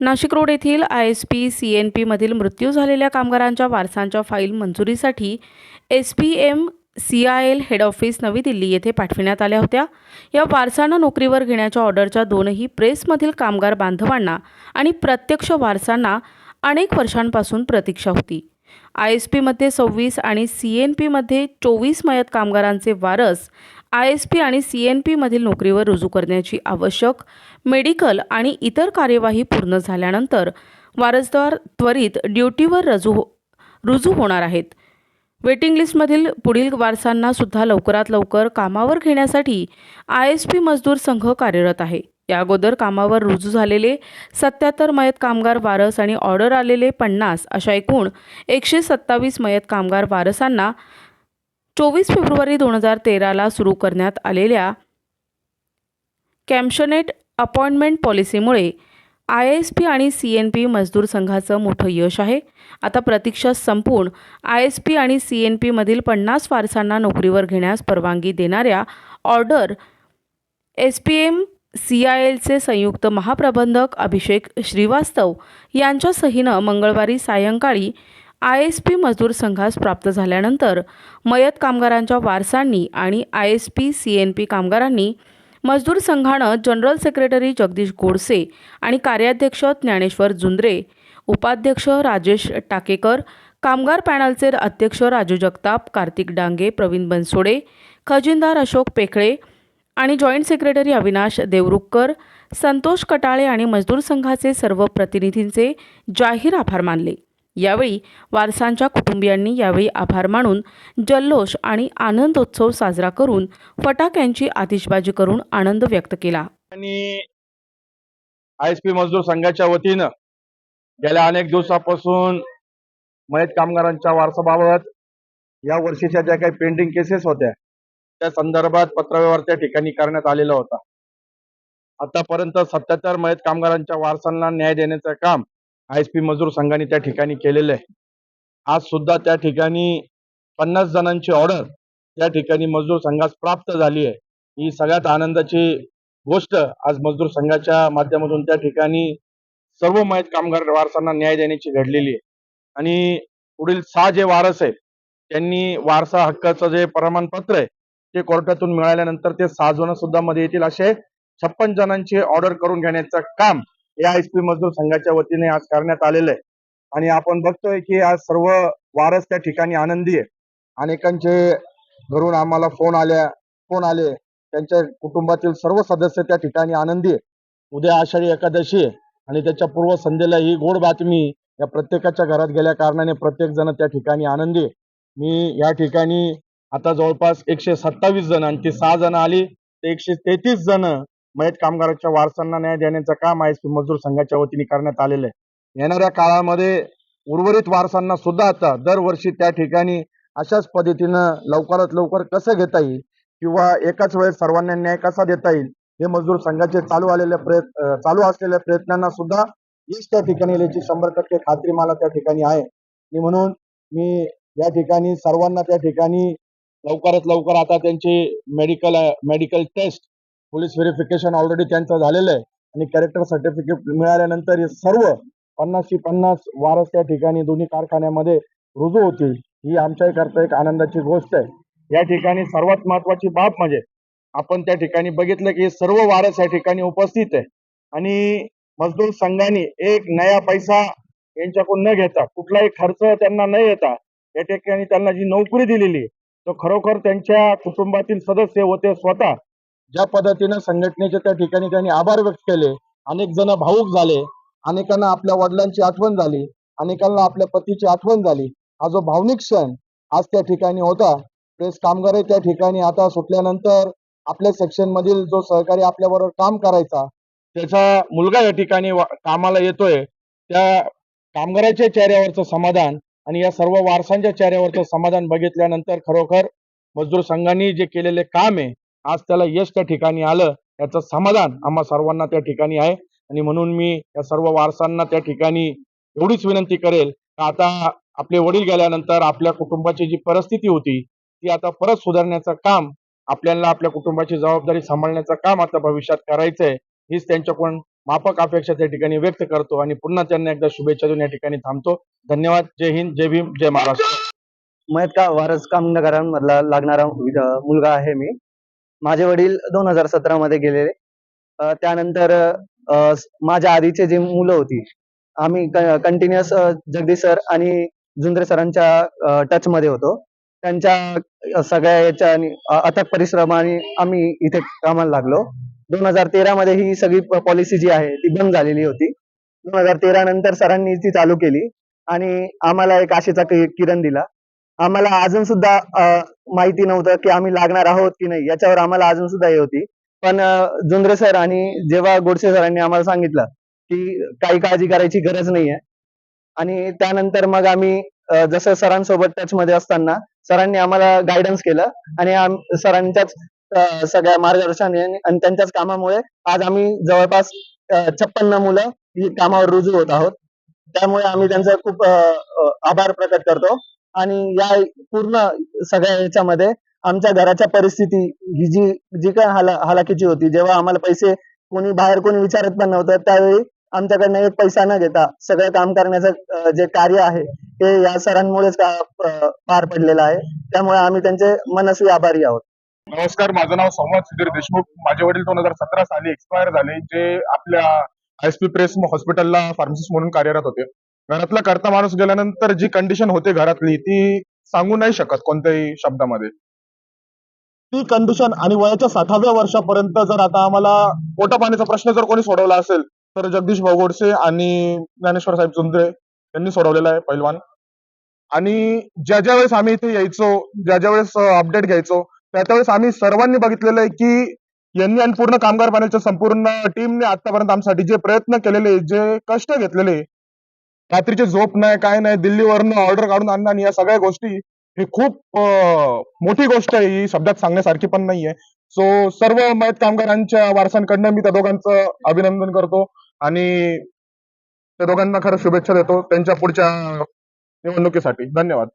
Nashik road येथील I S P C N पीमधील मृत्यू झालेल्या कामगारांच्या वारसांच्या फाईल मंजुरीसाठी S P M C I L head office नवी दिल्ली येथे पाठविण्यात आल्या होत्या. या वारसांना नोकरीवर घेण्याच्या ऑर्डरच्या दोनही प्रेसमधील कामगार बांधवांना आणि प्रत्यक्ष वारसांना अनेक वर्षांपासून प्रतीक्षा होती. आय एस पीमध्ये सव्वीस आणि सी एन पीमध्ये चोवीस मयत कामगारांचे वारस आय एस पी आणि सी एन पीमधील नोकरीवर रुजू करण्याची आवश्यक मेडिकल आणि इतर कार्यवाही पूर्ण झाल्यानंतर वारसदार त्वरित ड्युटीवर रजू हो रुजू होणार आहेत. वेटिंग लिस्टमधील पुढील वारसांना सुद्धा लवकरात लवकर कामावर घेण्यासाठी आय एस पी मजदूर संघ कार्यरत आहे. या अगोदर कामावर रुजू झालेले सत्याहत्तर मयत कामगार वारस आणि ऑर्डर आलेले पन्नास अशा एकूण एकशे सत्तावीस मयत कामगार वारसांना चोवीस फेब्रुवारी दोन हजार तेराला सुरू करण्यात आलेल्या कॅम्शनेट अपॉइंटमेंट पॉलिसीमुळे आय एस पी आणि सी एन पी मजदूर संघाचं मोठं यश आहे. आता प्रतीक्षा संपून आय एस पी आणि सी एन पीमधील पन्नास वारसांना नोकरीवर घेण्यास परवानगी देणाऱ्या order S P M C I एलचे संयुक्त महाप्रबंधक अभिषेक श्रीवास्तव यांच्या सहीनं मंगळवारी सायंकाळी आय एस पी मजदूर संघास प्राप्त झाल्यानंतर मयत कामगारांच्या वारसांनी आणि I S P C N P कामगारांनी मजदूर संघानं जनरल सेक्रेटरी जगदीश गोडसे आणि कार्याध्यक्ष ज्ञानेश्वर जुंद्रे उपाध्यक्ष राजेश टाकेकर कामगार पॅनलचे अध्यक्ष राजू जगताप कार्तिक डांगे प्रवीण बनसोडे खजिनदार अशोक पेखळे आणि जॉईंट सेक्रेटरी अविनाश देवरुखकर संतोष कटाळे आणि मजदूर संघाचे सर्व प्रतिनिधींचे जाहीर आभार मानले. यावेळी वारसांच्या कुटुंबियांनी यावेळी आभार मानून जल्लोष आणि आनंदोत्सव साजरा करून फटाक्यांची आतिषबाजी करून आनंद व्यक्त केला. आणि आय एस पी मजदूर संघाच्या वतीनं गेल्या अनेक दिवसापासून मयत कामगारांच्या वारसाबाबत या वर्षीच्या ज्या काही पेंडिंग केसेस होत्या त्या संदर्भात पत्रव्यवहार त्या ठिकाणी करण्यात आलेला होता. आतापर्यंत सत्याहत्तर मयत कामगारांच्या वारसांना न्याय देण्याचं काम आय एस पी मजूर संघाने त्या ठिकाणी केलेलं आहे. आज सुद्धा त्या ठिकाणी पन्नास जणांची ऑर्डर त्या ठिकाणी मजदूर संघास प्राप्त झाली आहे. ही सगळ्यात आनंदाची गोष्ट आज मजदूर संघाच्या माध्यमातून त्या ठिकाणी सर्व मयत कामगार वारसांना न्याय देण्याची घडलेली आहे. आणि पुढील सहा जे वारस आहेत त्यांनी वारसा हक्काचं जे प्रमाणपत्र आहे ते कोर्टातून मिळाल्यानंतर ते सहा जण सुद्धा मध्ये येतील. असे छप्पन जणांची ऑर्डर करून घेण्याचं काम या एस मजदूर संघाच्या वतीने आज करण्यात आलेलं आहे. आणि आपण बघतोय की आज सर्व वारस त्या ठिकाणी आनंदी आहे. अनेकांचे घरून आम्हाला फोन आल्या फोन आले. त्यांच्या कुटुंबातील सर्व सदस्य त्या ठिकाणी आनंदी आहे. उद्या आषाढी एकादशी आहे आणि त्याच्या पूर्व संध्येला ही गोड बातमी या प्रत्येकाच्या घरात गेल्या कारणाने प्रत्येक जण त्या ठिकाणी आनंदी मी या ठिकाणी आता जवळपास एकशे सत्तावीस जण आणि ती सहा जण आली. ते एकशे तेहतीस जण मयत कामगाराच्या वारसांना न्याय देण्याचं काम आय मजदूर संघाच्या वतीने करण्यात आलेलं आहे. येणाऱ्या काळामध्ये उर्वरित वारसांना सुद्धा आता दरवर्षी त्या ठिकाणी अशाच पद्धतीनं लवकरात लवकर कसं घेता येईल किंवा एकाच वेळेस सर्वांना न्याय कसा देता येईल हे मजदूर संघाचे चालू आलेल्या प्रयत्न चालू असलेल्या प्रयत्नांना सुद्धा यश त्या ठिकाणी याची शंभर टक्के खात्री मला त्या ठिकाणी आहे. आणि म्हणून मी या ठिकाणी सर्वांना त्या ठिकाणी लवकरात लवकर आता त्यांची medical medical test police verification already त्यांचं झालेलं आहे. आणि कॅरेक्टर सर्टिफिकेट मिळाल्यानंतर हे सर्व पन्नासशी पन्नास वारस त्या ठिकाणी दोन्ही कारखान्यामध्ये रुजू होतील ही आमच्याही करता एक आनंदाची गोष्ट आहे. या ठिकाणी सर्वात महत्वाची बाब म्हणजे आपण त्या ठिकाणी बघितलं की सर्व वारस या ठिकाणी उपस्थित आहे. आणि मजदूर संघाने एक नया पैसा यांच्याकडून न घेता कुठलाही खर्च त्यांना न येता या ठिकाणी त्यांना जी नोकरी दिलेली तो खरोखर त्यांच्या कुटुंबातील सदस्य होते स्वतः ज्या पद्धतीनं संघटनेचे त्या ठिकाणी त्यांनी आभार व्यक्त केले अनेक जण भाऊक झाले अनेकांना आपल्या वडिलांची आठवण झाली अनेकांना आपल्या पतीची आठवण झाली. हा जो भावनिक क्षण आज त्या ठिकाणी होता प्रेस कामगार त्या ठिकाणी आता सुटल्यानंतर आपल्या सेक्शन मधील जो सहकारी आपल्याबरोबर काम करायचा त्याचा मुलगा या ठिकाणी कामाला येतोय. त्या कामगाराच्या चेहऱ्यावरचं समाधान आणि या सर्व वारसांच्या चेहऱ्यावरचं समाधान बघितल्यानंतर खरोखर मजदूर संघांनी जे केलेले काम आहे आज त्याला यश त्या ठिकाणी आलं याचं समाधान आम्हा सर्वांना त्या ठिकाणी आहे. आणि म्हणून मी या सर्व वारसांना त्या ठिकाणी एवढीच विनंती करेल का आता आपले वडील गेल्यानंतर आपल्या कुटुंबाची जी परिस्थिती होती ती आता परत सुधारण्याचं काम आपल्याला आपल्या कुटुंबाची जबाबदारी सांभाळण्याचं काम आता भविष्यात करायचंय हीच त्यांच्याकडून माफक अपेक्षा त्या ठिकाणी व्यक्त करतो आणि पुन्हा त्यांना एकदा शुभेच्छा देऊन या ठिकाणी थांबतो. धन्यवाद. जय हिंद जय भीम जय महाराष्ट्र. मयत का वारस कामनगरांमधला लागणारा मुलगा आहे मी. माझे वडील दोन हजार सतरा मध्ये गेलेले. त्यानंतर माझ्या आधीचे जे मुलं होती आम्ही कंटिन्युअस जगदीश सर आणि जुंद्रे सरांच्या टच मध्ये होतो. त्यांच्या सगळ्या याच्या अथक परिश्रमाने आम्ही इथे कामाला लागलो. दोन हजार तेरा मध्ये ही सगळी पॉलिसी जी आहे ती बंद झालेली होती. दोन हजार तेरा नंतर सरांनी ती चालू केली आणि आम्हाला एक आशेचा किरण दिला. आम्हाला अजून सुद्धा माहिती नव्हतं की आम्ही लागणार आहोत की नाही याच्यावर आम्हाला अजून सुद्धा हे होती. पण जुंद्रे सर आणि जेव्हा गोडसे सरांनी आम्हाला सांगितलं की काही काळजी करायची गरज नाहीये. आणि त्यानंतर मग आम्ही जसं सरांसोबत टच मध्ये असताना सरांनी आम्हाला गायडन्स केलं आणि सरांच्याच सगळ्या मार्गदर्शनाने आणि त्यांच्याच कामामुळे आज आम्ही जवळपास छप्पन्न मुलं ही कामावर रुजू होत आहोत. त्यामुळे आम्ही त्यांचा खूप आभार प्रकट करतो. आणि या पूर्ण सगळ्या याच्यामध्ये आमच्या घराच्या परिस्थिती ही जी जी काय हाला हालाकीची होती. जेव्हा आम्हाला पैसे कोणी बाहेर कोणी विचारत पण नव्हतं त्यावेळी आमच्याकडनं एक पैसा न घेता सगळं काम करण्याचं जे कार्य आहे ते या सरांमुळेच पार पडलेलं आहे. त्यामुळे आम्ही त्यांचे मनस्वी आभारी आहोत. नमस्कार माझं नाव संवाद सुधीर देशमुख. माझे वडील दोन हजार सतरा साली एक्सपायर झाले जे आपल्या एस पी प्रेस हॉस्पिटलला फार्मसिस्ट म्हणून कार्यरत होते. घरातला करता माणूस गेल्यानंतर जी कंडिशन होते घरातली ती सांगू नाही शकत कोणत्याही शब्दामध्ये. ती कंडिशन आणि वयाच्या साठाव्या वर्षापर्यंत जर आता आम्हाला पोटा पाण्याचा प्रश्न जर कोणी सोडवला असेल तर जगदीश भाऊ गोडसे आणि ज्ञानेश्वर साहेब चुंद्रे यांनी सोडवलेला आहे पैलवान. आणि ज्या ज्या वेळेस आम्ही इथे यायचो ज्या ज्या वेळेस अपडेट घ्यायचो त्या त्यावेळेस आम्ही सर्वांनी बघितलेलं आहे की यांनी आणि पूर्ण कामगार पॅनलच्या संपूर्ण टीमने आतापर्यंत आमच्यासाठी जे प्रयत्न केलेले जे कष्ट घेतलेले रात्रीची झोप नाही काय नाही दिल्लीवरनं ऑर्डर काढून आणणं आणि या सगळ्या गोष्टी हे खूप मोठी गोष्ट आहे. ही शब्दात सांगण्यासारखी पण नाहीये. सो सर्व मयत कामगारांच्या वारसांकडनं मी त्या दोघांचं अभिनंदन करतो आणि त्या दोघांना खरं शुभेच्छा देतो. त्यांच्या पुढच्या निवडणुकीसाठी. धन्यवाद.